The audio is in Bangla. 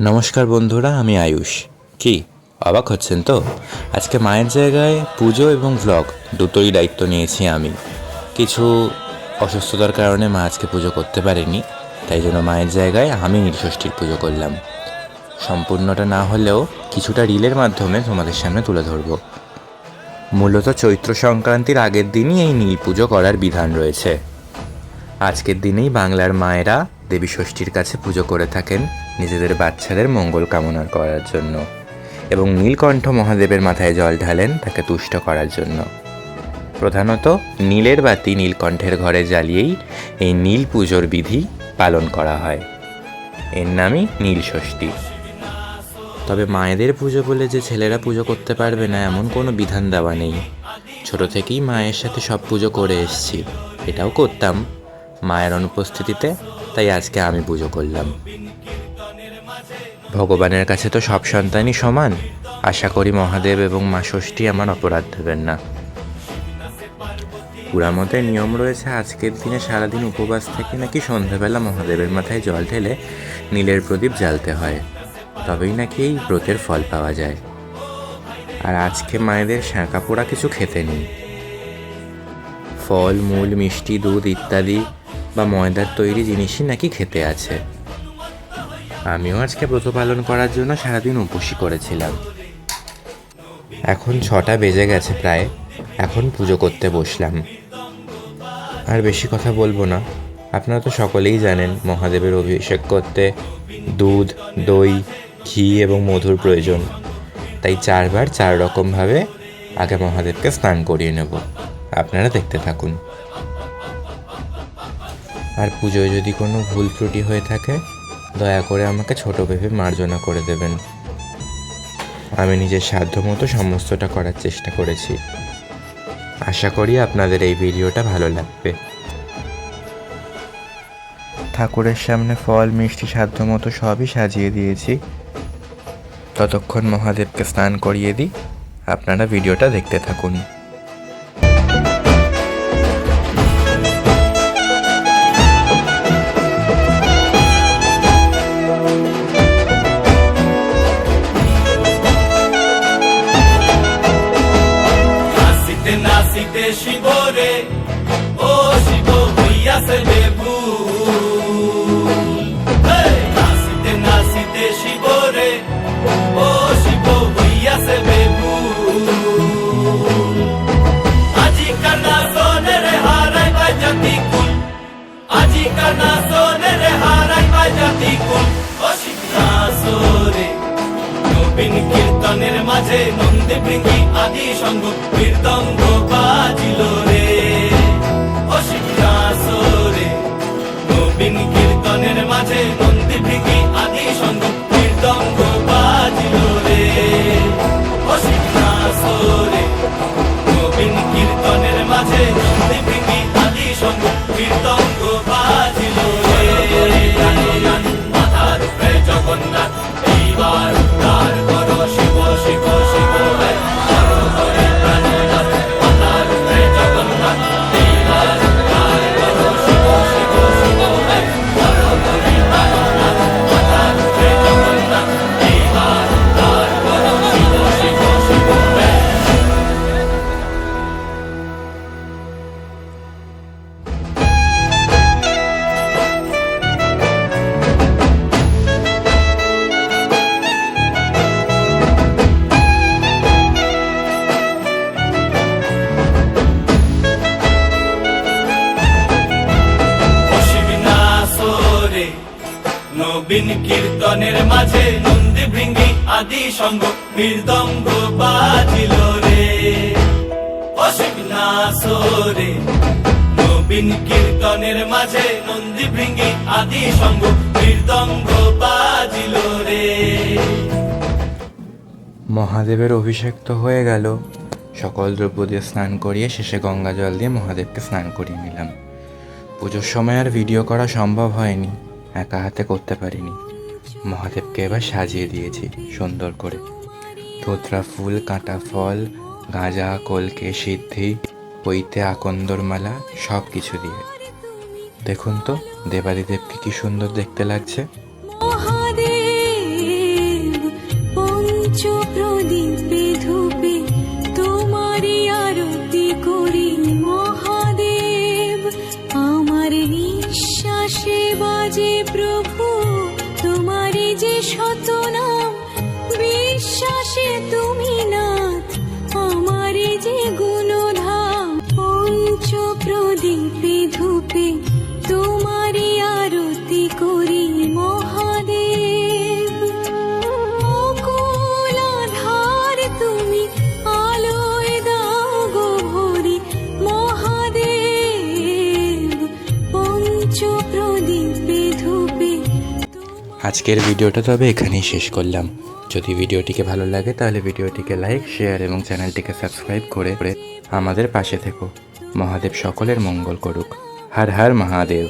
নমস্কার বন্ধুরা, আমি আয়ুষ। কি, অবাক হচ্ছেন তো? আজকে মায়ের জায়গায় পুজো এবং ভ্লগ দুটোই দায়িত্ব নিয়েছি আমি। কিছু অসুস্থতার কারণে মা আজকে পুজো করতে পারেনি, তাই জন্য মায়ের জায়গায় আমি নীলষষ্ঠীর পুজো করলাম। সম্পূর্ণটা না হলেও কিছুটা রিলের মাধ্যমে তোমাদের সামনে তুলে ধরবো। মূলত চৈত্র সংক্রান্তির আগের দিনই এই নীল পুজো করার বিধান রয়েছে। আজকের দিনেই বাংলার মায়েরা দেবী ষষ্ঠীর কাছে পুজো করে থাকেন নিজেদের বাচ্চাদের মঙ্গল কামনা করার জন্য এবং নীলকণ্ঠ মহাদেবের মাথায় জল ঢালেন তাকে তুষ্ট করার জন্য। প্রধানত নীলের বাতি নীলকণ্ঠের ঘরে জ্বালিয়েই এই নীল পুজোর বিধি পালন করা হয়। এর নামই নীল ষষ্ঠী। তবে মায়েদের পুজো বলে যে ছেলেরা পুজো করতে পারবে না, এমন কোনো বিধান দেওয়া নেই। ছোট থেকেই মায়ের সাথে সব পুজো করে এসেছি। এটাও করতাম। মায়ের অনুপস্থিতিতে, তাই আজকে আমি পুজো করলাম। ভগবানের কাছে তো সব সন্তানই সমান। আশা করি মহাদেব এবং মা ষষ্ঠী আমার অপরাধ দেবেন না। পুরামতে নিয়ম রয়েছে আজকের দিনে সারাদিন উপবাস থেকে নাকি সন্ধ্যাবেলা মহাদেবের মাথায় জল ঢেলে নীলের প্রদীপ জ্বালতে হয়। তবেই নাকি এই ব্রতের ফল পাওয়া যায়। আর আজকে মায়েদের শাঁকা পোড়া কিছু খেতে নেই। ফল, মূল, মিষ্টি, দুধ ইত্যাদি বা ময়দার তৈরি জিনিসই নাকি খেতে আছে। আমিও আজকে ব্রত পালন করার জন্য সারাদিন উপসী করেছিলাম। এখন ছটা বেজে গেছে প্রায়। এখন পুজো করতে বসলাম। আর বেশি কথা বলব না। আপনারা তো সকলেই জানেন, মহাদেবের অভিষেক করতে দুধ, দই, ঘি এবং মধুর প্রয়োজন। তাই চারবার চার রকমভাবে আগে মহাদেবকে স্নান করিয়ে নেব। আপনারা দেখতে থাকুন। আর পুজোয় যদি কোনো ভুল ত্রুটি হয়ে থাকে দয়া করে আমাকে ছোট ভেবে মার্জনা করে দেবেন। আমি নিজের সাধ্য মতো সমস্তটা করার চেষ্টা করেছি। আশা করি আপনাদের এই ভিডিওটা ভালো লাগবে। ঠাকুরের সামনে ফল, মিষ্টি, সাধ্য মতো সবই সাজিয়ে দিয়েছি। ততক্ষণ মহাদেবকে স্নান করিয়ে দিই। আপনারা ভিডিওটা দেখতে থাকুন। নাচিতে শিবরে ও শিব হইয়াছে দেবু মাঝে নন্দী বৃঙ্গি আদি সঙ্গ কীর্তঙ্গ বাজিল নবীন কীর্তনের মাঝে নন্দী ভৃঙ্গি আদি সঙ্গ মৃদঙ্গ বাজিল রে। অসীবিনাশরে নবীন কীর্তনের মাঝে নন্দী ভৃঙ্গি আদি সঙ্গ মৃদঙ্গ বাজিল রে। মহাদেবের অভিষেক তো হয়ে গেল। সকল দ্রব্য দিয়ে স্নান করিয়ে শেষে গঙ্গা জল দিয়ে মহাদেবকে স্নান করিয়ে নিলাম। পুজোর সময় আর ভিডিও করা সম্ভব হয়নি। একা হাতে করতে পারিনি। মহাদেবকে এবার সাজিয়ে দিয়েছি সুন্দর করে। ধোতরা ফুল, কাঁটা ফল, গাঁজা, কলকে, সিদ্ধি পইতে আকন্দর মালা সব কিছু দিয়ে। দেখুন তো, দেবাদিদেবকে কি সুন্দর দেখতে লাগছে। যে প্রভু, তোমারই যে শতনাম বিশ্বাসে তুমি নাথ আমারই যে গুণধাম। পঞ্চ প্রদীপে ধূপে তুমি আজকের ভিডিওটা তবে এখানেই শেষ করলাম। যদি ভিডিওটিকে ভালো লাগে, তাহলে ভিডিওটিকে লাইক, শেয়ার এবং চ্যানেলটিকে সাবস্ক্রাইব করে আমাদের পাশে থেকো। মহাদেব সকলের মঙ্গল করুক। হর হর মহাদেব।